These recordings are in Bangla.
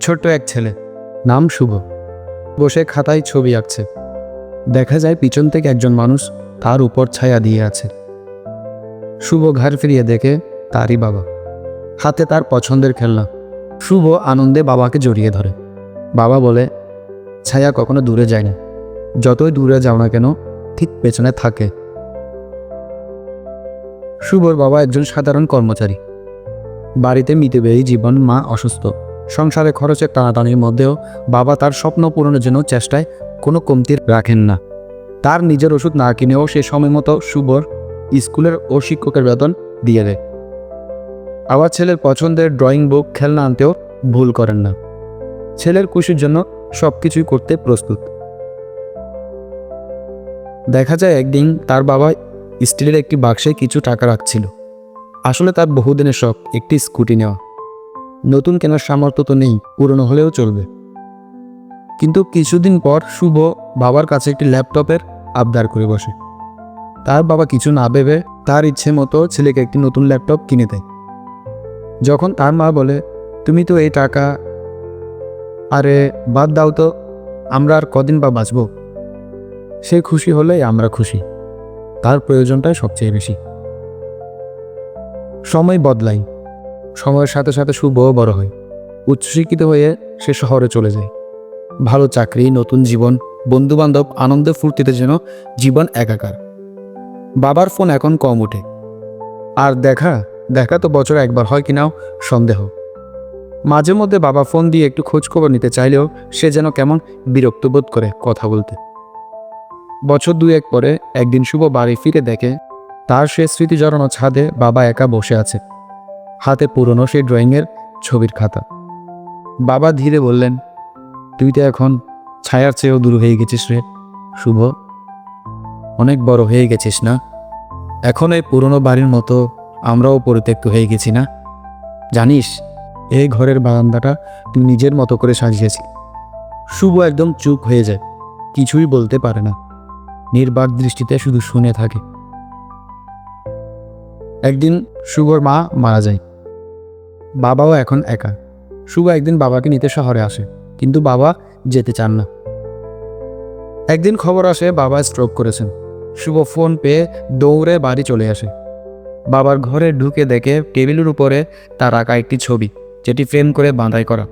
ছোট্ট এক ছেলে, নাম শুভ। বসে খাতায় ছবি আঁকছে। দেখা যায় পিছন থেকে একজন মানুষ তার উপর ছায়া দিয়ে আছে। শুভ ঘর ফিরিয়ে দেখে তারই বাবা। হাতে তার পছন্দের খেলনা। শুভ আনন্দে বাবাকে জড়িয়ে ধরে। বাবা বলে, ছায়া কখনো দূরে যায় না যতই দূরে যাও না কেন, ঠিক পেছনে থাকে। শুভর বাবা একজন সাধারণ কর্মচারী। বাড়িতে মিতব্যয়ী জীবন মা অসুস্থ। সংসারে খরচের টানাটানির মধ্যেও বাবা তার স্বপ্ন পূরণের জন্য চেষ্টায় কোনো কমতি রাখেন না। তার নিজের ওষুধ না কিনেও সে সময় মতো শুভর স্কুলের ও শিক্ষকের বেতন দিয়ে দেয়। আবার ছেলের পছন্দের ড্রয়িং বুক, খেলনা আনতেও ভুল করেন না। ছেলের খুশির জন্য সব কিছুই করতে প্রস্তুত। দেখা যায় একদিন তার বাবা স্টিলের একটি বাক্সে কিছু টাকা রাখছিল। আসলে তার বহুদিনের শখ, একটি স্কুটি নেওয়া। নতুন কেনার সামর্থ্য তো নেই, পুরনো হলেও চলবে। কিন্তু কিছুদিন পর শুভ বাবার কাছে একটি ল্যাপটপের আবদার করে বসে। তার বাবা কিছু না ভেবে তার ইচ্ছে মতো ছেলেকে একটি নতুন ল্যাপটপ কিনে দেয়। যখন তার মা বলে, তুমি তো এই টাকা, আরে বাদ দাও তো, আমরা আর কদিন বা বাঁচব? সে খুশি হলেই আমরা খুশি। তার প্রয়োজনটাই সবচেয়ে বেশি। সময় বদলায়। সময়ের সাথে সাথে শুভও বড় হয়। উচ্চশিক্ষিত হয়ে সে শহরে চলে যায়। ভালো চাকরি, নতুন জীবন, বন্ধুবান্ধব আনন্দে ফুর্তিতে যেন জীবন একাকার। বাবার ফোন এখন কম ওঠে। আর দেখা দেখা তো বছরে একবার হয় কি কিনাও সন্দেহ। মাঝে মধ্যে বাবা ফোন দিয়ে একটু খোঁজ খবর নিতে চাইলেও সে যেন কেমন বিরক্ত বোধ করে কথা বলতে। বছর দুই এক পরে একদিন শুভ বাড়ি ফিরে দেখে তার সে স্মৃতি জড়ানো ছাদে বাবা একা বসে আছে। হাতে পুরনো সেই ড্রয়িংয়ের ছবির খাতা। বাবা ধীরে বললেন, তুই তো এখন ছায়ার চেয়েও দূর হয়ে গেছিস রে, শুভ। অনেক বড় হয়ে গেছিস না? এখন এই পুরনো বাড়ির মতো আমরাও পরিত্যক্ত হয়ে গেছি না? জানিস, এই ঘরের বারান্দাটা তুই নিজের মতো করে সাজিয়েছি শুভ একদম চুপ হয়ে যায়, কিছুই বলতে পারে না। নির্বাক দৃষ্টিতে শুধু শুনে থাকে। একদিন শুভর মা মারা যায়। বাবাও এখন একা। শুভ একদিন বাবাকে নিতে শহরে আসে, কিন্তু বাবা যেতে চান না। একদিন খবর আসে, বাবা স্ট্রোক করেছেন। শুভ ফোন পেয়ে দৌড়ে বাড়ি চলে আসে। বাবার ঘরে ঢুকে দেখে টেবিলের উপরে তার আঁকা একটি ছবি, যেটি ফ্রেম করে বাঁধাই করা।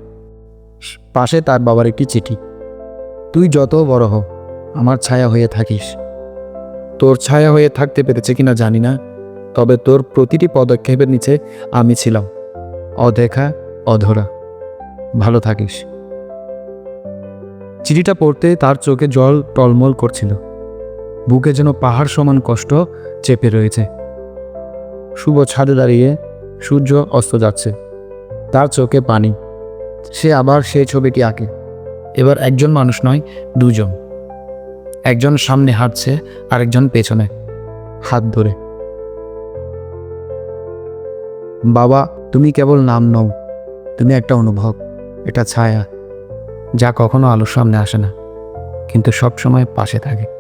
পাশে তার বাবার একটি চিঠি। তুই যত বড় হ, আমার ছায়া হয়ে থাকিস। তোর ছায়া হয়ে থাকতে পেরেছে কিনা জানি না, তবে তোর প্রতিটি পদক্ষেপের নিচে আমি ছিলাম। অদেখা, অধরা। ভালো থাকিস। চিঠিটা পড়তে তার চোখে জল টলমল করছিল। বুকে যেন পাহাড় সমান কষ্ট চেপে রয়েছে। শুভ ছাদে দাঁড়িয়ে সূর্য অস্ত যাচ্ছে। তার চোখে পানি। সে আবার সেই ছবিটি আঁকে। এবার একজন মানুষ নয়, দুজন। একজন সামনে হাঁটছে, আরেকজন পেছনে। হাত ধরে। বাবা তুমি কেবল নাম নও, তুমি একটা অনুভব, এটা ছায়া, যা কখনো আলোর সামনে আসে না, কিন্তু সব সময় পাশে থাকে।